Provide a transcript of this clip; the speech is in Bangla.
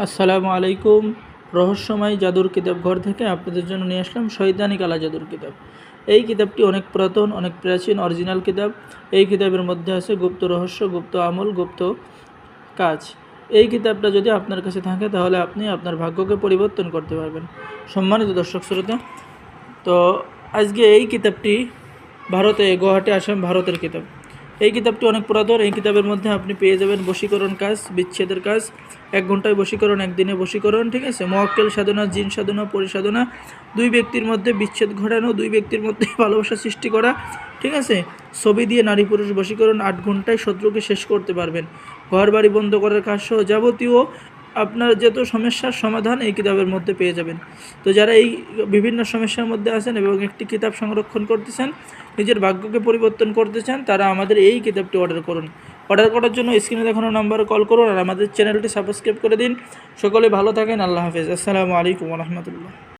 আসসালামু আলাইকুম। রহস্যময় জাদুর কিতাব ঘর থেকে আপনাদের জন্য নিয়ে আসলাম শৈতানি কালা জাদুর কিতাব। এই কিতাবটি অনেক পুরাতন, অনেক প্রাচীন, অরিজিনাল কিতাব। এই কিতাবের মধ্যে আছে গুপ্ত রহস্য, গুপ্ত আমল, গুপ্ত কাজ। এই কিতাবটা যদি আপনার কাছে থাকে, তাহলে আপনি আপনার ভাগ্যকে পরিবর্তন করতে পারবেন। সম্মানিত দর্শক শ্রোতা, তো আজকে এই কিতাবটি ভারতে, গুয়াহাটি, আসাম, ভারতের কিতাব। এই কিতাবটি অনেক পুরাতন। এই কিতাবের মধ্যে আপনি পেয়ে যাবেন বশীকরণ কাজ, বিচ্ছেদের কাজ। এক ঘন্টায় বশীকরণ, একদিনে বশীকরণ, ঠিক আছে? মক্কেল সাধনা, জিন সাধনা, পরিসাধনা, দুই ব্যক্তির মধ্যে বিচ্ছেদ ঘটানো, দুই ব্যক্তির মধ্যে ভালোবাসা সৃষ্টি করা, ঠিক আছে? ছবি দিয়ে নারী পুরুষ বশীকরণ আট ঘন্টায় শত্রুকে শেষ করতে পারবেন। ঘর বাড়ি বন্ধ করার কাজ সহ যাবতীয় আপনার যত সমস্যার সমাধান এই কিতাবের মধ্যে পেয়ে যাবেন। তো যারা এই বিভিন্ন সমস্যার মধ্যে আছেন এবং একটি কিতাব সংরক্ষণ করতেছেন, নিজের ভাগ্যকে পরিবর্তন করতে চান, তারা আমাদের এই কিতাবটি অর্ডার করুন। অর্ডার করার জন্য স্ক্রিনে দেখানো নাম্বারে কল করুন আর আমাদের চ্যানেলটি সাবস্ক্রাইব করে দিন। সকলে ভালো থাকেন, আল্লাহ হাফিজ। আসসালামু আলাইকুম রহমতুল্লাহ।